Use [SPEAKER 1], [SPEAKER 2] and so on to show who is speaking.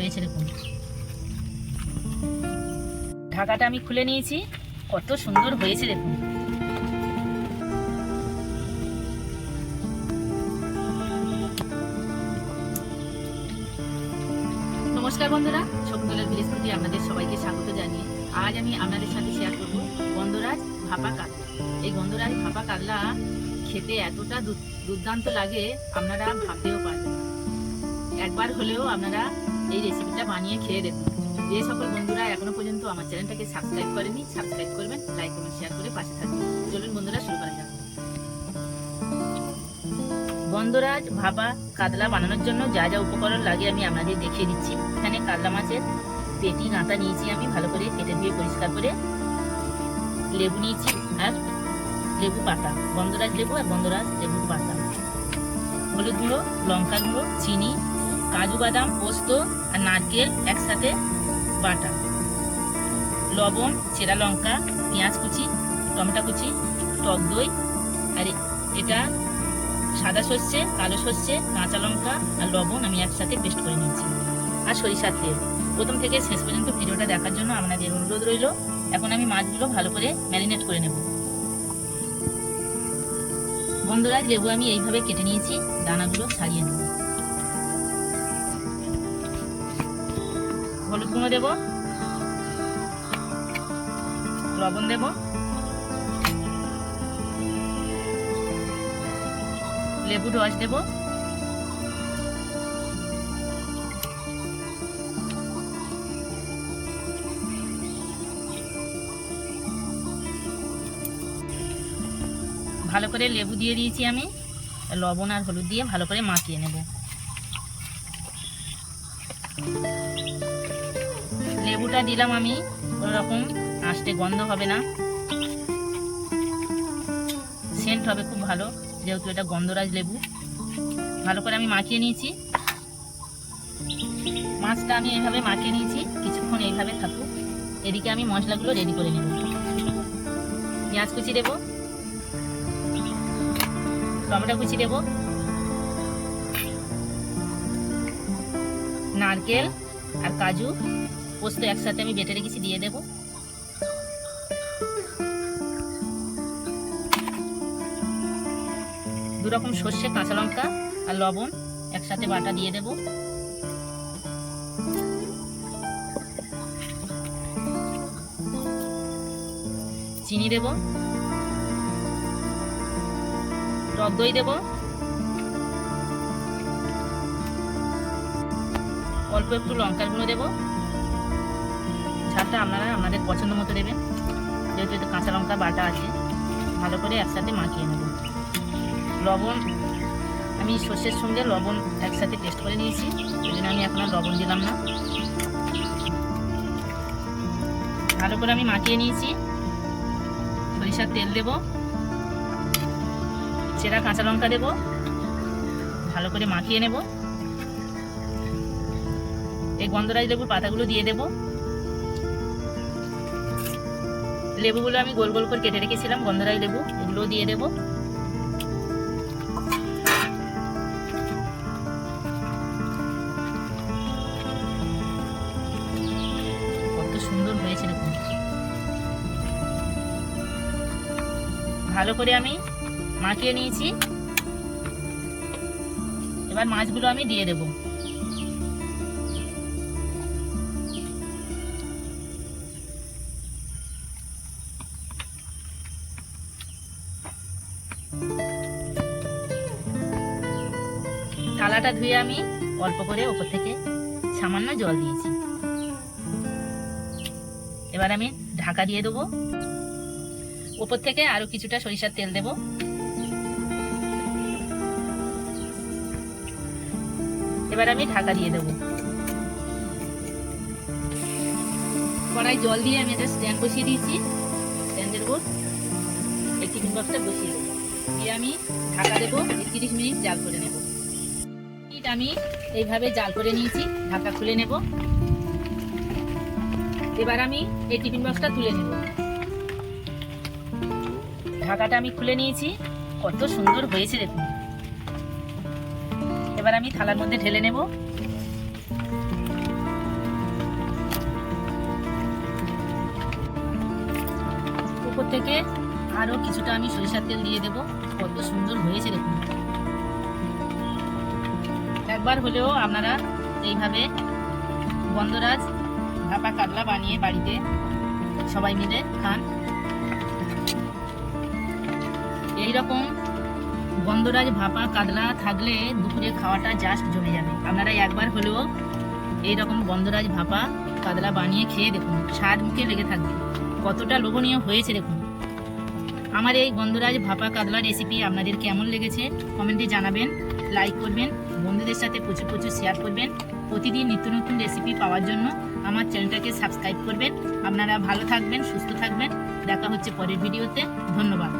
[SPEAKER 1] হয়েছে দেখুন। ঢাকাটা আমি খুলে নিয়েছি, কত সুন্দর হয়েছে দেখুন। নমস্কার বন্ধুরা, শকুন্তলার ভিলেজ থেকে আপনাদের সবাইকে স্বাগত জানিয়ে আজ আমি আপনাদের সাথে শেয়ার করব গন্ধরাজ ভাপা কাতলা। এই গন্ধরাজ ভাপা কাতলা খেতে এতটা দুর্দান্ত লাগে, আপনারা ভাবতেও পারবেন একবার হলেও আপনারা এই রেসিপিটা বানিয়ে খেয়ে দেখুন। যে সকল বন্ধুরা এখনও পর্যন্ত আমার চ্যানেলটাকে সাবস্ক্রাইব করেনি সাবস্ক্রাইব করবেন লাইক কমেন্ট শেয়ার করে পাশে থাকবেন। চলুন বন্ধুরা শুরু করা যাক। গন্ধরাজ ভাপা, কাতলা বানানোর জন্য যা যা উপকরণ লাগে আমি আপনাদের দেখিয়ে দিচ্ছি। এখানে কাতলা মাছের পেটি গাঁতা নিয়েছি আমি, ভালো করে কেটে দিয়ে পরিষ্কার করে। লেবু নিয়েছি আর লেবু পাতা গন্ধরাজ লেবু আর গন্ধরাজ লেবুর পাতা। হলুদ গুঁড়ো লঙ্কা গুঁড়ো, চিনি কাজু বাদাম, পোস্ত আর নারকেল একসাথে বাটা। লবণ, চেরা লঙ্কা, পেঁয়াজ কুচি, টমেটো কুচি, টক দই, আর এটা সাদা সর্ষে, কালো সর্ষে, কাঁচা লঙ্কা আর লবণ আমি একসাথে পেস্ট করে নিয়েছি। আর সরিষার তেল। প্রথম থেকে শেষ পর্যন্ত ভিডিওটা দেখার জন্য আপনাদের অনুরোধ রইল, এখন আমি মাছগুলো ভালো করে ম্যারিনেট করে নেব। গন্ধরাজ লেবু আমি এইভাবে কেটে নিয়েছি, দানাগুলো ছাড়িয়ে নেব। হলুদ গুঁড়ো দেব, লবণ দেব, লেবুর রস দেব, ভালো করে লেবু দিয়ে দিয়েছি আমি, লবণ আর হলুদ দিয়ে ভালো করে মাখিয়ে নেব। লেবুটা দিলাম আমি কোনো রকম গন্ধ হবে না। সেন্ট হবে খুব ভালো, যেহেতু এটা গন্ধরাজ লেবু। ভালো করে আমি মাখিয়ে নিয়েছি। মাছটা আমি এইভাবে মাখিয়ে নিয়েছি, কিছুক্ষণ এইভাবে থাকুক। এদিকে আমি মশলাগুলো রেডি করে নেব। পেঁয়াজ কুচি দেবো, টমেটো কুচি দেবো, নারকেল আর কাজু। পোস্ত একসাথে আমি বেটে রেখেছি, দিয়ে দেবো। দু রকম সর্ষে, কাঁচা লঙ্কা আর লবণ একসাথে বাটা দিয়ে দেব। চিনি দেব। টক দই দেব। অল্প একটু লঙ্কার গুঁড়ো দেব। ঝালটা আপনারা আপনাদের পছন্দ মতো দেবেন। যেহেতু একটু কাঁচা লঙ্কা বাটা আছে, ভালো করে একসাথে মাখিয়ে নেব। লবণ, আমি সর্ষের সঙ্গে লবণ একসাথে টেস্ট করে নিয়েছি। জন্য আমি এখন লবণ দিলাম না। ভালো করে আমি মাখিয়ে নিয়েছি। সরিষার তেল দেব। চেরা কাঁচা লঙ্কা দেব। ভালো করে মাখিয়ে নেব। এই গন্ধরাজ লেবুর পাতাগুলো দিয়ে দেব। লেবুগুলো আমি গোল গোল করে কেটে রেখেছিলাম। গন্ধরাজ লেবু এগুলোও দিয়ে দেবো। কত সুন্দর হয়েছে ভালো করে আমি মাখিয়ে নিয়েছি। এবার মাছগুলো আমি দিয়ে দেব। থালাটা ধুয়ে আমি অল্প করে ওপর থেকে সামান্য জল দিয়েছি। এবার আমি ঢাকা দিয়ে দেবো। উপর থেকে আরও কিছুটা সরিষার তেল দেব। এবার আমি ঢাকা দিয়ে দেব। কড়াই জল দিয়ে আমি একটা স্ট্যান্ড বসিয়ে দিয়েছি। স্ট্যান্ডের উপর টিফিন বসিয়ে দেবো। আমি ঢাকা দেবো তিরিশ মিনিট জাল করে নেব। মিনিট আমি এইভাবে জাল করে নিয়েছি, ঢাকা খুলে নেব। এবার আমি এই টিফিন বক্সটা তুলে নেব। ঢাকাটা আমি খুলে নিয়েছি, কত সুন্দর হয়েছে দেখুন। এবার আমি থালার মধ্যে ঢেলে নেব। উপর থেকে আরও কিছুটা আমি সরিষার তেল দিয়ে দেব। কত সুন্দর হয়েছে দেখুন। একবার হলেও আপনারা এইভাবে বন্দরাজ ভাপা কাতলা বানিয়ে বাড়িতে সবাই মিলে খান। এই রকম গন্ধরাজ ভাপা কাতলা থাকলে দুপুরে খাওয়াটা জাস্ট জমে যাবে। আপনারা একবার হলেও এই রকম গন্ধরাজ ভাপা কাতলা বানিয়ে খেয়ে দেখুন। স্বাদ মুখে লেগে থাকবে। কতটা লোভনীয় হয়েছে দেখুন। আমার এই গন্ধরাজ ভাপা কাতলা রেসিপি আপনাদের কেমন লেগেছে কমেন্টে জানাবেন লাইক করবেন, বন্ধুদের সাথে প্রচুর প্রচুর শেয়ার করবেন, প্রতিদিন নিত্য নতুন রেসিপি পাওয়ার জন্য আমার চ্যানেলটাকে সাবস্ক্রাইব করবেন। আপনারা ভালো থাকবেন, সুস্থ থাকবেন। দেখা হচ্ছে পরের ভিডিওতে ধন্যবাদ।